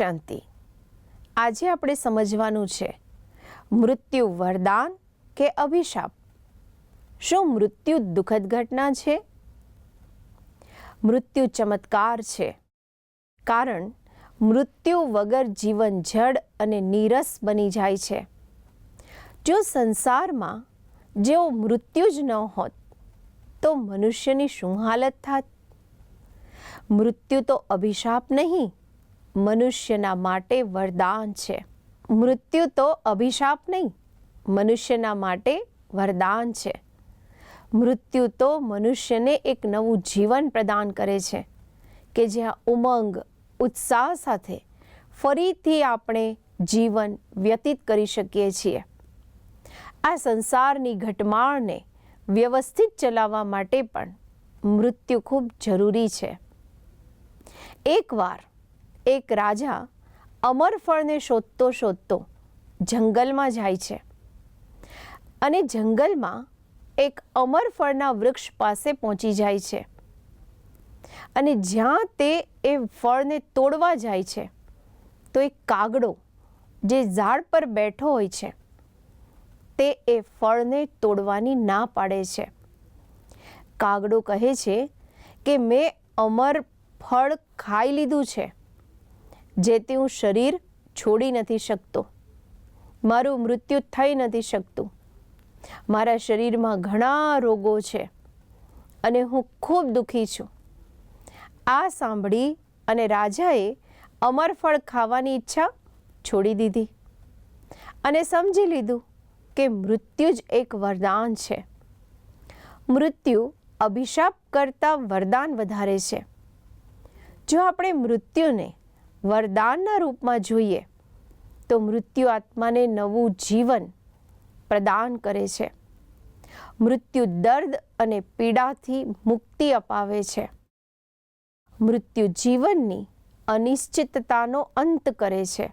શાંતિ. આજે આપણે સમજવાનું છે, મૃત્યુ વરદાન કે અભિશાપ? શું મૃત્યુ દુઃખદ ઘટના છે? મૃત્યુ ચમત્કાર છે, કારણ મૃત્યુ વગર જીવન જડ અને નીરસ બની જાય છે. જો સંસારમાં જેઓ મૃત્યુ જ ન હોત, તો મનુષ્યની શું હાલત થાત? મૃત્યુ તો અભિશાપ નહીં મનુષ્યના માટે વરદાન છે. મૃત્યુ તો અભિશાપ નહીં, મનુષ્યના માટે વરદાન છે. મૃત્યુ તો મનુષ્યને એક નવું જીવન પ્રદાન કરે છે, કે જ્યાં ઉમંગ, ઉત્સાહ સાથે ફરીથી આપણે જીવન વ્યતીત કરી શકીએ છીએ. આ સંસારની ઘટમાળને વ્યવસ્થિત ચલાવવા માટે પણ મૃત્યુ ખૂબ જરૂરી છે. એકવાર એક રાજા અમરફળને શોધતો શોધતો જંગલમાં જાય છે. અને જંગલમાં એક અમરફળના વૃક્ષ પાસે પહોંચી જાય છે. અને જ્યાં તે એ ફળને તોડવા જાય છે, તો એક કાગડો જે ઝાડ પર બેઠો હોય છે, તે એ ફળને તોડવાની ના પાડે છે. કાગડો કહે છે કે, મેં અમર ફળ ખાઈ લીધું છે. જેથી હું શરીર છોડી નથી શકતો. મારું મૃત્યુ થઈ નથી શકતું. મારા શરીરમાં ઘણા રોગો છે અને હું ખૂબ દુઃખી છું. આ સાંભળી અને રાજાએ અમરફળ ખાવાની ઈચ્છા છોડી દીધી અને સમજી લીધું કે મૃત્યુ જ એક વરદાન છે. મૃત્યુ અભિશાપ કરતાં વરદાન વધારે છે. જો આપણે મૃત્યુને વરદાનના રૂપમાં જોઈએ તો મૃત્યુ આત્માને નવું જીવન પ્રદાન કરે છે. મૃત્યુ દર્દ અને પીડાથી મુક્તિ અપાવે છે. મૃત્યુ જીવનની અનિશ્ચિતતાનો અંત કરે છે.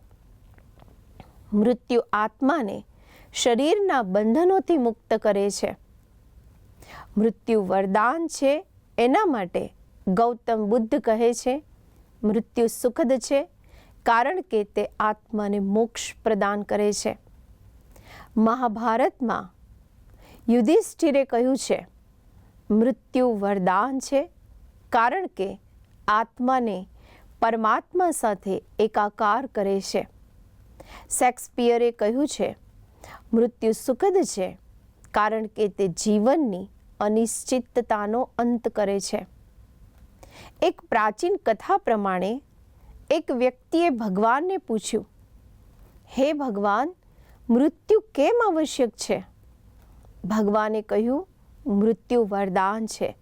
મૃત્યુ આત્માને શરીરના બંધનોથી મુક્ત કરે છે. મૃત્યુ વરદાન છે એના માટે ગૌતમ બુદ્ધ કહે છે મૃત્યુ સુખદ છે, કારણ કે તે આત્માને મોક્ષ પ્રદાન કરે છે. મહાભારતમાં યુધિષ્ઠિરે કહ્યું છે, મૃત્યુ વરદાન છે, કારણ કે આત્માને પરમાત્મા સાથે એકાકાર કરે છે. શેક્સપિયરે કહ્યું છે, મૃત્યુ સુખદ છે, કારણ કે તે જીવનની અનિશ્ચિતતાનો અંત કરે છે. એક પ્રાચીન કથા પ્રમાણે એક વ્યક્તિએ ભગવાનને પૂછ્યું, હે ભગવાન, મૃત્યુ કેમ આવશ્યક છે? ભગવાને કહ્યું, મૃત્યુ વરદાન છે,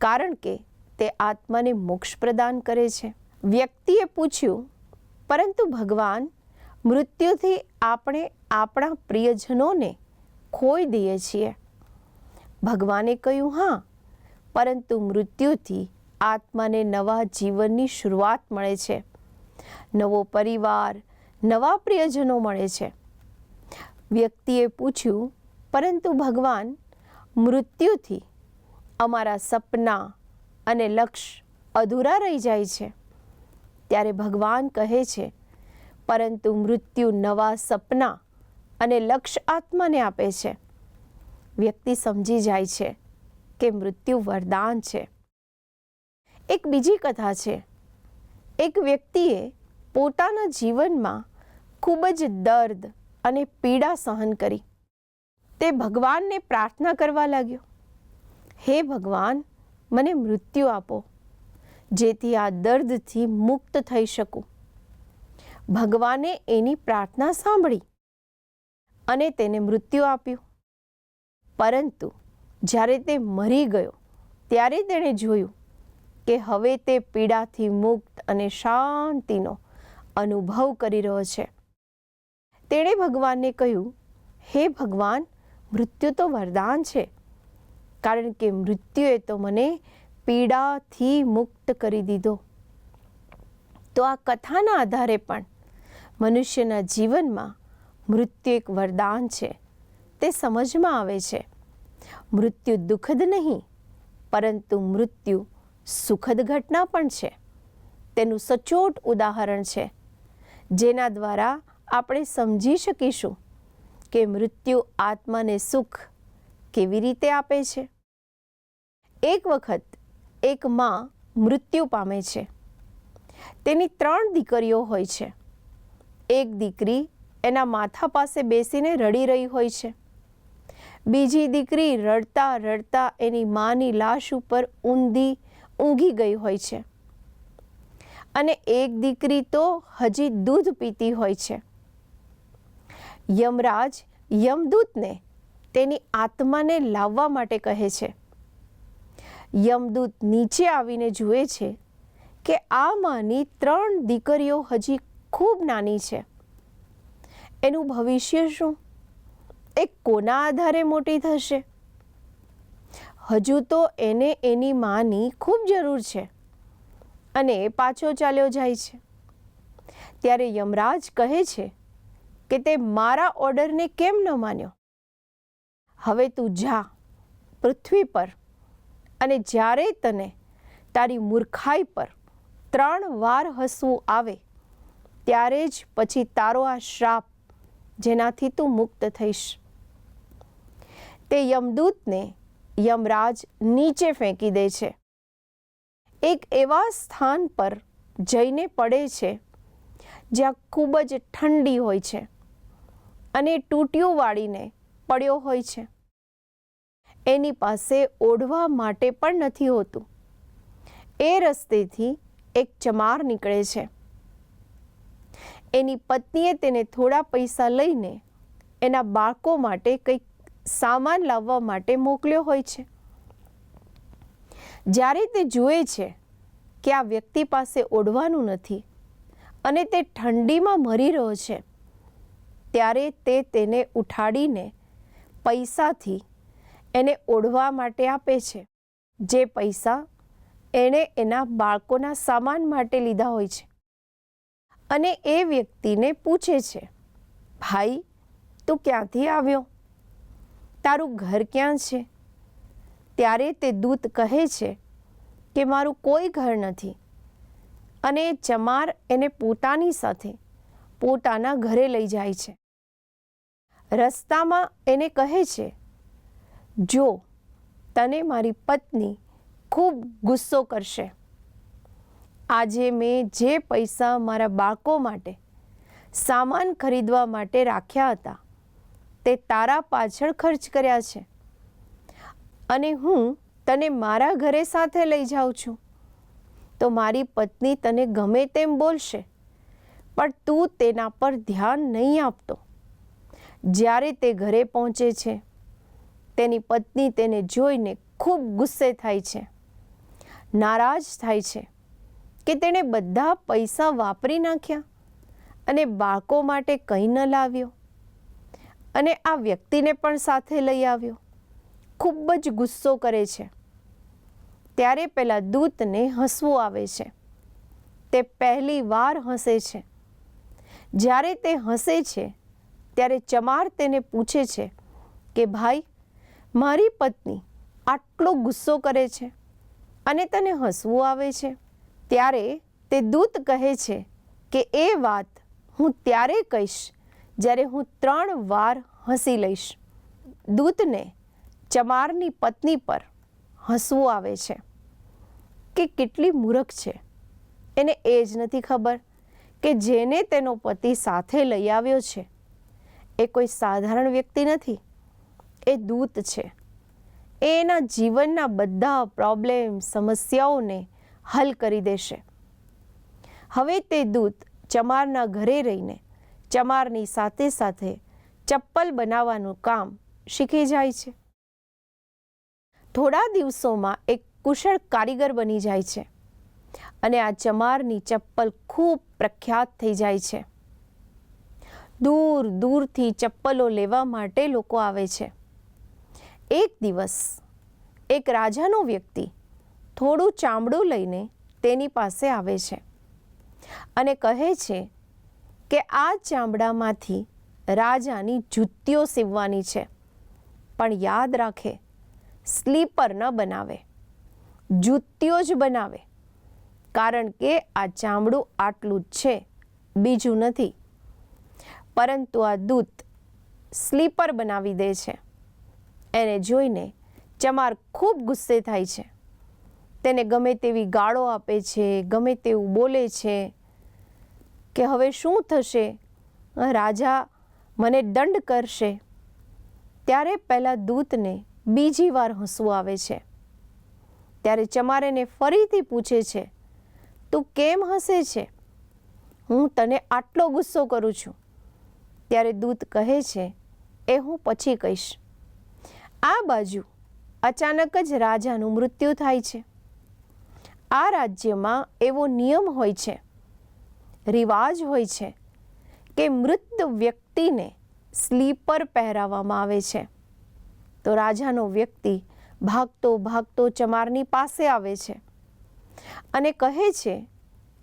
કારણ કે તે આત્માને મોક્ષ પ્રદાન કરે છે. વ્યક્તિએ પૂછ્યું, પરંતુ ભગવાન, મૃત્યુથી આપણે આપણા પ્રિયજનોને ખોઈ દઈએ છીએ? ભગવાને કહ્યું, હા, પરંતુ મૃત્યુથી આત્માને નવા જીવનની શરૂઆત મળે છે. નવો પરિવાર, નવા પ્રિયજનો મળે છે. વ્યક્તિએ પૂછ્યું, પરંતુ ભગવાન, મૃત્યુથી અમારા સપના અને લક્ષ્ય અધૂરા રહી જાય છે. ત્યારે ભગવાન કહે છે, પરંતુ મૃત્યુ નવા સપના અને લક્ષ્ય આત્માને આપે છે. વ્યક્તિ સમજી જાય છે કે મૃત્યુ વરદાન છે. એક બીજી કથા છે. એક વ્યક્તિએ પોતાના જીવનમાં ખૂબ જ દર્દ અને પીડા સહન કરી. તે ભગવાનને પ્રાર્થના કરવા લાગ્યો. હે ભગવાન, મને મૃત્યુ આપો, જેથી આ દર્દથી મુક્ત થઈ શકું. ભગવાને એની પ્રાર્થના સાંભળી અને તેને મૃત્યુ આપ્યું. પરંતુ જ્યારે તે મરી ગયો, ત્યારે તેણે જોયું કે હવે તે પીડાથી મુક્ત અને શાંતિનો અનુભવ કરી રહ્યો છે. તેણે ભગવાનને કહ્યું, હે ભગવાન, મૃત્યુ તો વરદાન છે, કારણ કે મૃત્યુએ તો મને પીડાથી મુક્ત કરી દીધો. તો આ કથાના આધારે પણ મનુષ્યના જીવનમાં મૃત્યુ એક વરદાન છે, તે સમજમાં આવે છે. મૃત્યુ દુઃખદ નહીં, પરંતુ મૃત્યુ સુખદ ઘટના પણ છે. તેનું સચોટ ઉદાહરણ છે. જેના દ્વારા આપણે સમજી શકીશું કે મૃત્યુ આત્માને સુખ કેવી રીતે આપે છે. એક વખત એક માં મૃત્યુ પામે છે. તેની ત્રણ દીકરીઓ હોય છે. એક દીકરી એના માથા પાસે બેસીને રડી રહી હોય છે. બીજી દીકરી રડતા રડતા એની માની લાશ ઉપર ઊંધી ઊંઘી ગઈ હોય છે. અને એક દીકરી તો હજી દૂધ પીતી હોય છે. યમરાજ યમદૂતને તેની આત્માને લાવવા માટે કહે છે. યમદૂત નીચે આવીને જુએ છે કે આ માની ત્રણ દીકરીઓ હજી ખૂબ નાની છે. એનું ભવિષ્ય શું? એ કોના આધારે મોટી થશે? હજુ તો એને એની માની ખૂબ જરૂર છે અને એ પાછો ચાલ્યો જાય છે. ત્યારે યમરાજ કહે છે કે તે મારા ઓર્ડરને કેમ ન માન્યો? હવે તું જા પૃથ્વી પર અને જ્યારે તને તારી મૂર્ખાઈ પર ત્રણ વાર હસવું આવે, ત્યારે જ પછી તારો આ શ્રાપ જેનાથી તું મુક્ત થઈશ. તે યમદૂતને યમરાજ નીચે ફેંકી દે છે. એક એવા સ્થાન પર જઈને પડે છે, જ્યાં ખૂબ જ ઠંડી હોય છે અને તૂટ્યું વાળીને પડ્યો હોય છે. એની પાસે ઓઢવા માટે પણ નથી હોતું. એ રસ્તેથી એક ચમાર નીકળે છે. એની પત્નીએ તેને થોડા પૈસા લઈને એના બાળકો માટે કંઈક સામાન લાવવા માટે મોકલ્યો હોય છે. જ્યારે તે જુએ છે કે આ વ્યક્તિ પાસે ઓઢવાનું નથી અને તે ઠંડીમાં મરી રહ્યો છે, ત્યારે તે તેને ઉઠાડીને પૈસાથી એને ઓઢવા માટે આપે છે. જે પૈસા એણે એના બાળકોના સામાન માટે લીધા હોય છે. અને એ વ્યક્તિને પૂછે છે, ભાઈ, તું ક્યાંથી આવ્યો? તારું ઘર ક્યાં છે? ત્યારે તે દૂત કહે છે કે મારું કોઈ ઘર નથી. અને ચમાર એને પોતાની સાથે પોતાના ઘરે લઈ જાય છે. રસ્તામાં એને કહે છે, જો તને મારી પત્ની ખૂબ ગુસ્સો કરશે. આજે મેં જે પૈસા મારા બાળકો માટે સામાન ખરીદવા માટે રાખ્યા હતા તે તારા પાછળ ખર્ચ કર્યા છે. અને હું તને મારા ઘરે સાથે લઈ જાઉં છું. તો મારી પત્ની તને ગમે તેમ બોલશે, પણ તું તેના પર ધ્યાન નહીં આપતો. જ્યારે તે ઘરે પહોંચે છે, તેની પત્ની તેને જોઈને ખૂબ ગુસ્સે થાય છે, નારાજ થાય છે કે તેણે બધા પૈસા વાપરી નાખ્યા અને બાળકો માટે કંઈ ન લાવ્યો. અને આ વ્યક્તિને પણ સાથે લઈ આવ્યો. ખૂબ જ ગુસ્સો કરે છે. ત્યારે પેલા દૂતને હસવું આવે છે. તે પહેલી વાર હસે છે. જ્યારે તે હસે છે, ત્યારે ચમાર તેને પૂછે છે કે, ભાઈ, મારી પત્ની આટલો ગુસ્સો કરે છે અને તને હસવું આવે છે? ત્યારે તે દૂત કહે છે કે, એ વાત હું ત્યારે કહીશ જ્યારે હું ત્રણ વાર હસી લઈશ, દૂતને ચમારની પત્ની પર હસવું આવે છે કે કેટલી મૂરખ છે. એને એ જ નથી ખબર કે જેને તેનો પતિ સાથે લઈ આવ્યો છે, એ કોઈ સાધારણ વ્યક્તિ નથી, એ દૂત છે. એ એના જીવનના બધા પ્રોબ્લેમ સમસ્યાઓને હલ કરી દેશે. હવે તે દૂત ચમારના ઘરે રહીને ચમારની સાથે સાથે ચપ્પલ બનાવવાનું કામ શીખી જાય છે. થોડા દિવસોમાં એક કુશળ કારીગર બની જાય છે અને આ ચમારની ચપ્પલ ખૂબ પ્રખ્યાત થઈ જાય છે. દૂર દૂરથી ચપ્પલો લેવા માટે લોકો આવે છે. એક દિવસ એક રાજાનો વ્યક્તિ થોડું ચામડું લઈને તેની પાસે આવે છે અને કહે છે કે આ ચામડામાંથી રાજાની જુત્તીઓ સીવવાની છે. પણ યાદ રાખે, સ્લીપર ન બનાવે, જુત્તીઓ જ બનાવે. કારણ કે આ ચામડું આટલું જ છે, બીજું નથી. પરંતુ આ દૂત સ્લીપર બનાવી દે છે. એને જોઈને ચમાર ખૂબ ગુસ્સે થાય છે. તેને ગમે તેવી ગાળો આપે છે, ગમે તેવું બોલે છે કે હવે શું થશે? રાજા મને દંડ કરશે. ત્યારે પહેલાં દૂતને બીજી વાર હસવું આવે છે. ત્યારે ચમારેને ફરીથી પૂછે છે, તું કેમ હસે છે? હું તને આટલો ગુસ્સો કરું છું. ત્યારે દૂત કહે છે, એ હું પછી કહીશ. આ બાજુ અચાનક જ રાજાનું મૃત્યુ થાય છે. આ રાજ્યમાં એવો નિયમ હોય છે રિવાજ હોય છે કે મૃત વ્યક્તિને સ્લીપર પહેરાવવામાં આવે છે. તો રાજાનો વ્યક્તિ ભાગતો ભાગતો ચમારની પાસે આવે છે અને કહે છે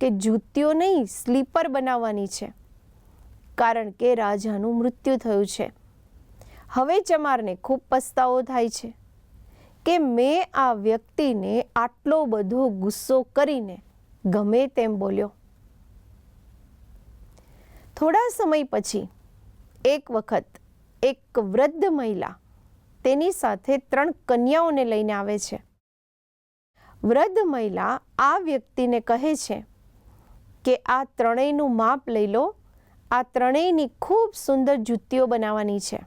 કે જૂતીઓ નહીં સ્લીપર બનાવવાની છે કારણ કે રાજાનું મૃત્યુ થયું છે. હવે ચમારને ખૂબ પસ્તાવો થાય છે કે મેં આ વ્યક્તિને આટલો બધો ગુસ્સો કરીને ગમે તેમ બોલ્યો. થોડા સમય પછી એક વખત એક વૃદ્ધ મહિલા તેની સાથે ત્રણ કન્યાઓને લઈને આવે છે. વૃદ્ધ મહિલા આ વ્યક્તિને કહે છે કે આ ત્રણેયનું માપ લઈ લો. આ ત્રણેયની ખૂબ સુંદર જૂતીઓ બનાવવાની છે.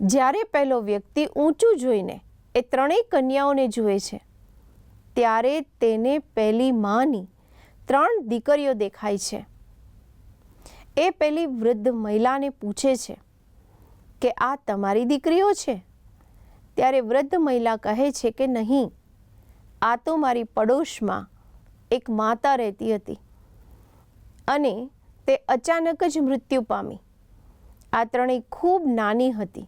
જ્યારે પહેલો વ્યક્તિ ઊંચું જોઈને એ ત્રણેય કન્યાઓને જુએ છે, ત્યારે તેને પહેલી માની ત્રણ દીકરીઓ દેખાય છે. એ પેલી વૃદ્ધ મહિલાને પૂછે છે કે આ તમારી દીકરીઓ છે? ત્યારે વૃદ્ધ મહિલા કહે છે કે નહીં, આ તો મારી પડોશમાં એક માતા રહેતી હતી અને તે અચાનક જ મૃત્યુ પામી. આ ત્રણેય ખૂબ નાની હતી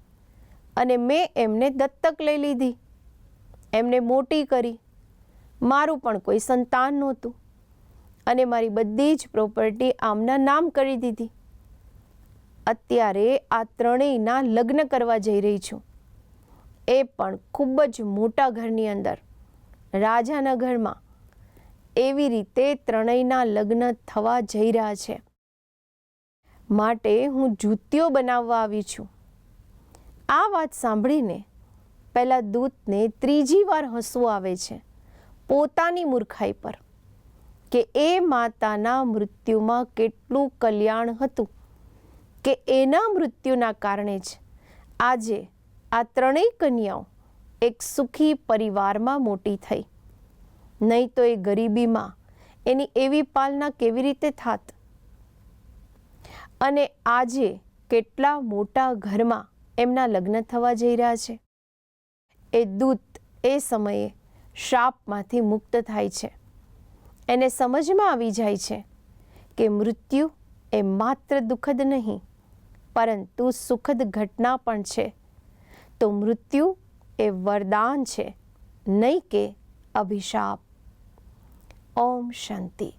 અને મેં એમને દત્તક લઈ લીધી. એમને મોટી કરી. મારું પણ કોઈ સંતાન નહોતું. અને મારી બધી જ પ્રોપર્ટી આમના નામ કરી દીધી. અત્યારે આ ત્રણેયના લગ્ન કરવા જઈ રહી છું. એ પણ ખૂબ જ મોટા ઘરની અંદર, રાજાના ઘરમાં. એવી રીતે ત્રણેયના લગ્ન થવા જઈ રહ્યા છે. માટે હું જૂતીઓ બનાવવા આવી છું. આ વાત સાંભળીને પહેલાં દૂતને ત્રીજી વાર હસવું આવે છે, પોતાની મૂર્ખાઈ પર. કે એ માતાના મૃત્યુમાં કેટલું કલ્યાણ હતું? કે એના મૃત્યુના કારણે જ આજે આ ત્રણેય કન્યાઓ એક સુખી પરિવારમાં મોટી થઈ. નહીં તો એ ગરીબીમાં એની એવી પાલના કેવી રીતે થાત? અને આજે કેટલા મોટા ઘરમાં એમના લગ્ન થવા જઈ રહ્યા છે? એ દૂત એ સમયે શાપમાંથી મુક્ત થાય છે. એને સમજમાં આવી જાય છે કે મૃત્યુ એ માત્ર દુઃખદ નહીં, પરંતુ સુખદ ઘટના પણ છે. તો મૃત્યુ એ વરદાન છે, નહીં કે અભિશાપ. ઓમ શાંતિ.